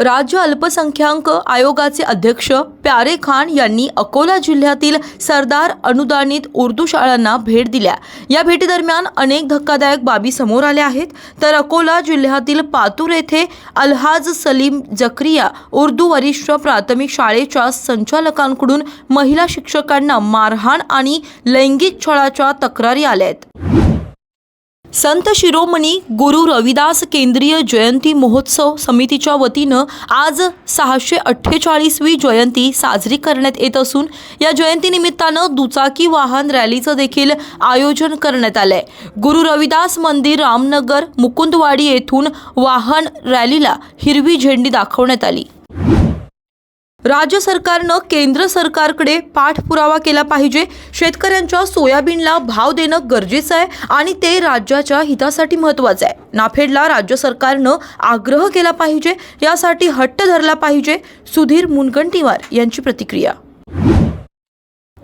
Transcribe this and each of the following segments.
राज्य अल्पसंख्याक आयोगाचे अध्यक्ष प्यारे खान यांनी अकोला जिल्ह्यातील सरदार अनुदानित उर्दू शाळांना भेट दिल्या. या भेटीदरम्यान अनेक धक्कादायक बाबी समोर आल्या आहेत. तर अकोला जिल्ह्यातील पातूर येथे अल्हाज सलीम जक्रिया उर्दू वरिष्ठ प्राथमिक शाळेच्या संचालकांकडून महिला शिक्षकांना मारहाण आणि लैंगिक छळाच्या तक्रारी आल्या आहेत. संत शिरोमणी गुरु रविदास केंद्रीय जयंती महोत्सव समितीच्या वतीनं आज सहाशे अठ्ठेचाळीसवी जयंती साजरी करण्यात येत असून या जयंतीनिमित्तानं दुचाकी वाहन रॅलीचं देखील आयोजन करण्यात आलंय. गुरु रविदास मंदिर रामनगर मुकुंदवाडी येथून वाहन रॅलीला हिरवी झेंडी दाखवण्यात आली. राज्य सरकारनं केंद्र सरकारकडे पाठपुरावा केला पाहिजे. शेतकऱ्यांच्या सोयाबीनला भाव देणं गरजेचं आहे आणि ते राज्याच्या हितासाठी महत्त्वाचं आहे. नाफेडला राज्य सरकारनं आग्रह केला पाहिजे. यासाठी हट्ट धरला पाहिजे. सुधीर मुनगंटीवार यांची प्रतिक्रिया.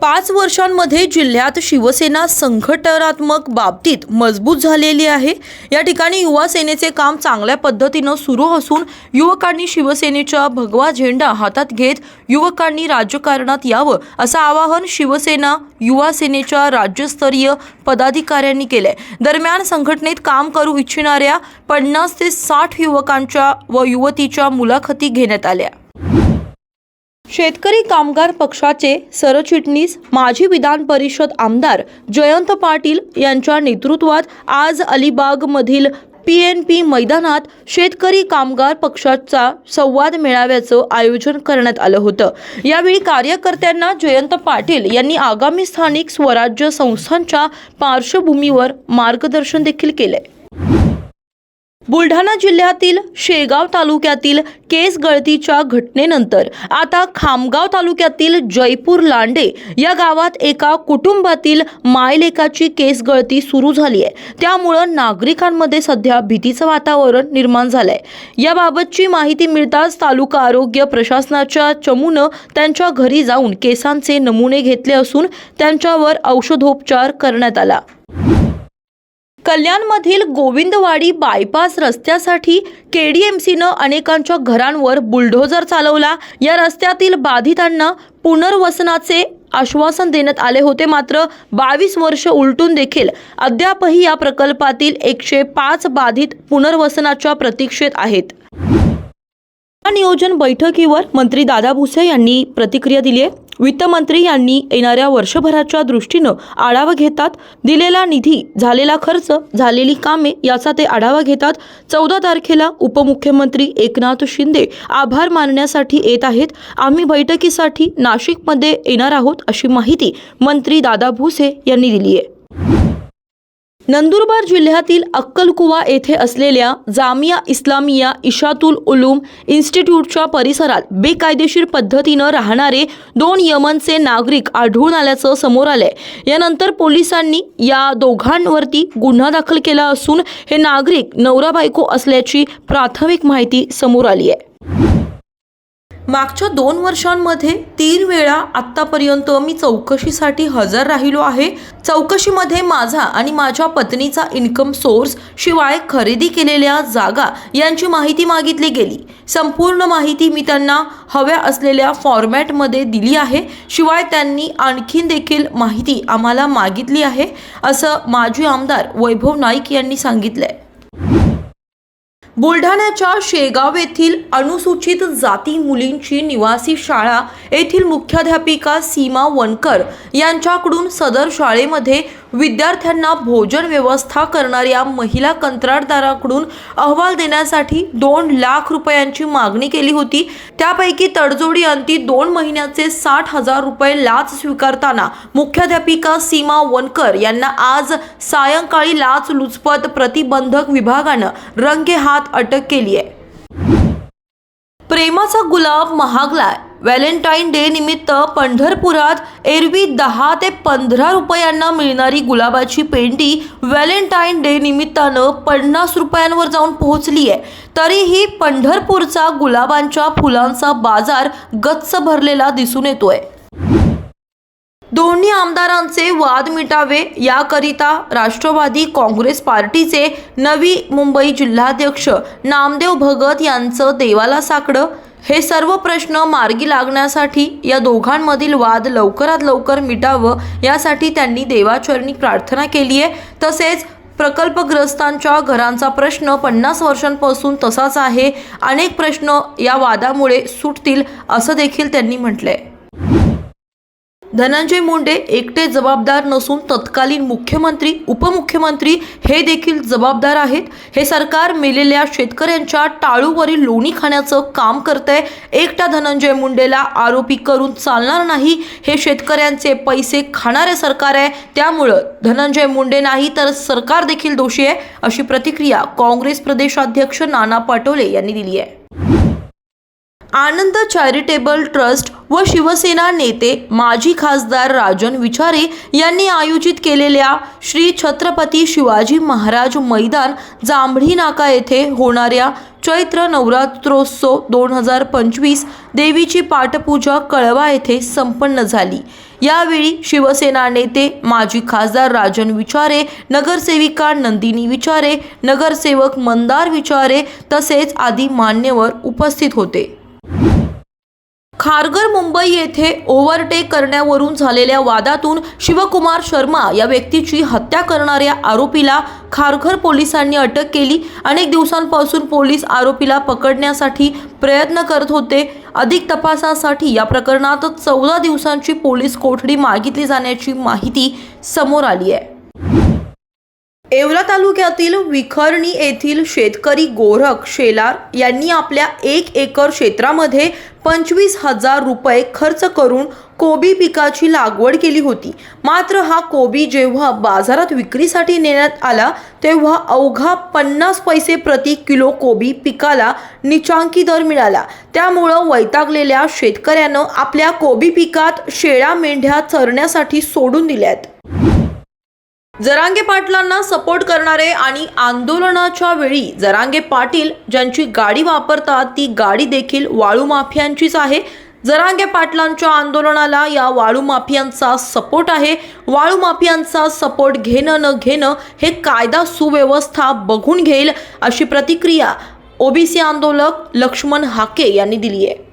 पाच वर्षांमध्ये जिल्ह्यात शिवसेना संघटनात्मक बाबतीत मजबूत झालेली आहे. या ठिकाणी युवा सेनेचे काम चांगल्या पद्धतीनं सुरू असून युवकांनी शिवसेनेचा भगवा झेंडा हातात घेत युवकांनी राजकारणात यावं असं आवाहन शिवसेना युवा सेनेच्या राज्यस्तरीय पदाधिकाऱ्यांनी केलंय. दरम्यान संघटनेत काम करू इच्छिणाऱ्या पन्नास ते साठ युवकांच्या व युवतीच्या मुलाखती घेण्यात आल्या. शेतकरी कामगार पक्षाचे सरचिटणीस माजी विधान परिषद आमदार जयंत पाटील यांच्या नेतृत्वात आज अलिबागमधील पी एन पी मैदानात शेतकरी कामगार पक्षाचा संवाद मेळाव्याचं आयोजन करण्यात आलं होतं. यावेळी कार्यकर्त्यांना जयंत पाटील यांनी आगामी स्थानिक स्वराज्य संस्थांच्या पार्श्वभूमीवर मार्गदर्शन देखील केलंय. बुलढाणा जिल्ह्यातील शेगाव तालुक्यातील केस गळतीच्या घटनेनंतर आता खामगाव तालुक्यातील जयपूर लांडे या गावात एका कुटुंबातील मायलेकाची केस गळती सुरू झाली आहे. त्यामुळं नागरिकांमध्ये सध्या भीतीचं वातावरण निर्माण झालं आहे याबाबतची माहिती मिळताच तालुका आरोग्य प्रशासनाच्या चमूनं त्यांच्या घरी जाऊन केसांचे नमुने घेतले असून त्यांच्यावर औषधोपचार करण्यात आला. कल्याणमधील गोविंदवाडी बायपास रस्त्यासाठी केडीएमसीनं अनेकांच्या घरांवर बुलडोझर चालवला. या रस्त्यातील बाधितांना पुनर्वसनाचे आश्वासन देण्यात आले होते. मात्र बावीस वर्ष उलटून देखील अद्यापही या प्रकल्पातील एकशे पाच बाधित पुनर्वसनाच्या प्रतीक्षेत आहेत. या नियोजन बैठकीवर मंत्री दादा भुसे यांनी प्रतिक्रिया दिली आहे. वित्तमंत्री यांनी येणाऱ्या वर्षभराच्या दृष्टीनं आढावा घेतात. दिलेला निधी झालेला खर्च झालेली कामे याचा ते आढावा घेतात. चौदा तारखेला उपमुख्यमंत्री एकनाथ शिंदे आभार मानण्यासाठी येत आहेत. आम्ही बैठकीसाठी नाशिकमध्ये येणार आहोत अशी माहिती मंत्री दादा भुसे यांनी दिली आहे. नंदुरबार जिल्ह्यातील अक्कलकुवा येथे असलेल्या जामिया इस्लामिया इशातुल उलूम इन्स्टिट्यूटच्या परिसरात बेकायदेशीर पद्धतीनं राहणारे दोन यमनचे नागरिक आढळून आल्याचं समोर आलंय. यानंतर पोलिसांनी या दोघांवरती गुन्हा दाखल केला असून हे नागरिक नवरा बायको असल्याची प्राथमिक माहिती समोर आली आहे. मागच्या दोन वर्षांमध्ये तीन वेळा आत्तापर्यंत मी चौकशीसाठी हजर राहिलो आहे. चौकशीमध्ये माझा आणि माझ्या पत्नीचा इन्कम सोर्स शिवाय खरेदी केलेल्या जागा यांची माहिती मागितली गेली. संपूर्ण माहिती मी त्यांना हव्या असलेल्या फॉर्मॅटमध्ये दिली आहे. शिवाय त्यांनी आणखीन देखील माहिती आम्हाला मागितली आहे असं माजी आमदार वैभव नाईक यांनी सांगितलं आहे बुलढाण्याच्या शेगाव येथील अनुसूचित जाती मुलींची निवासी शाळा येथील मुख्याध्यापिका सीमा वनकर यांच्याकडून सदर शाळेमध्ये विद्यार्थ्यांना भोजन व्यवस्था करणाऱ्या महिला कंत्राटदाराकडून अहवाल देण्यासाठी दोन लाख रुपयांची मागणी केली होती. त्यापैकी तडजोडी अंती दोन महिन्याचे साठ हजार रुपये लाच स्वीकारताना मुख्याध्यापिका सीमा वनकर यांना आज सायंकाळी लाच लुचपत प्रतिबंधक विभागानं रंगेहात अटक केली आहे प्रेमाचा गुलाब महागलाय. व्हॅलेंटाईन डे निमित्त पंढरपुरात एरवी दहा ते पंधरा रुपयांना मिळणारी गुलाबाची पेंडी व्हॅलेंटाईन डे निमित्तानं पन्नास रुपयांवर जाऊन पोहोचली आहे. तरीही पंढरपूरचा गुलाबांच्या फुलांचा बाजार गच्च भरलेला दिसून येतोय. दोन्ही आमदारांचे वाद मिटावे याकरिता राष्ट्रवादी काँग्रेस पार्टीचे नवी मुंबई जिल्हाध्यक्ष नामदेव भगत यांचं देवाला साकडं हे सर्व प्रश्न मार्गी लागण्यासाठी या दोघांमधील वाद लवकरात लवकर मिटावं यासाठी त्यांनी देवाचरणी प्रार्थना केली आहे तसेच प्रकल्पग्रस्तांच्या घरांचा प्रश्न पन्नास वर्षांपासून तसाच आहे. अनेक प्रश्न या वादामुळे सुटतील असं देखील त्यांनी म्हटलं आहे धनंजय मुंडे एकटे जबाबदार नसून तत्कालीन मुख्यमंत्री उपमुख्यमंत्री हे देखील जबाबदार आहेत. हे सरकार मेलेल्या शेतकऱ्यांच्या टाळूवरील लोणी खाण्याचं काम करतंय. एकटा धनंजय मुंडेला आरोपी करून चालणार नाही. हे शेतकऱ्यांचे पैसे खाणारे सरकार आहे. त्यामुळं धनंजय मुंडे नाही तर सरकार देखील दोषी आहे अशी प्रतिक्रिया काँग्रेस प्रदेशाध्यक्ष नाना पटोले यांनी दिली आहे. आनंद चॅरिटेबल ट्रस्ट व शिवसेना नेते माजी खासदार राजन विचारे यांनी आयोजित केलेल्या श्री छत्रपती शिवाजी महाराज मैदान जांभळी नाका येथे होणाऱ्या चैत्र नवरात्रोत्सव दोन हजार पंचवीस देवीची पाठपूजा कळवा येथे संपन्न झाली. यावेळी शिवसेना नेते माजी खासदार राजन विचारे नगरसेविका नंदिनी विचारे नगरसेवक मंदार विचारे तसेच आदी मान्यवर उपस्थित होते. खारघर मुंबई येथे ओव्हरटेक करण्यावरून झालेल्या वादातून शिवकुमार शर्मा या व्यक्तीची हत्या करणाऱ्या आरोपीला खारघर पोलिसांनी अटक केली. अनेक दिवसांपासून पोलीस आरोपीला पकडण्यासाठी प्रयत्न करत होते. अधिक तपासासाठी या प्रकरणात चौदा दिवसांची पोलीस कोठडी मागितली जाण्याची माहिती समोर आली आहे. येवला तालुक्यातील विखरणी येथील शेतकरी गोरख शेलार यांनी आपल्या एक एकर क्षेत्रामध्ये पंचवीस हजार रुपये खर्च करून कोबी पिकाची लागवड केली होती. मात्र हा कोबी जेव्हा बाजारात विक्रीसाठी नेण्यात आला तेव्हा अवघा पन्नास पैसे प्रति किलो कोबी पिकाला निचांकी दर मिळाला. त्यामुळं वैतागलेल्या शेतकऱ्यानं आपल्या कोबी पिकात शेळ्या मेंढ्या चरण्यासाठी सोडून दिल्यात. जरांगे पाटलांना सपोर्ट करणारे आणि आंदोलनाच्या वेळी जरांगे पाटील ज्यांची गाडी वापरतात ती गाडी देखील वाळू माफियांचीच आहे. जरांगे पाटलांच्या आंदोलनाला या वाळू माफियांचा सपोर्ट आहे. वाळू माफियांचा सपोर्ट घेणं न घेणं हे कायदा सुव्यवस्था बघून घेईल अशी प्रतिक्रिया ओबीसी आंदोलक लक्ष्मण हाके यांनी दिली आहे.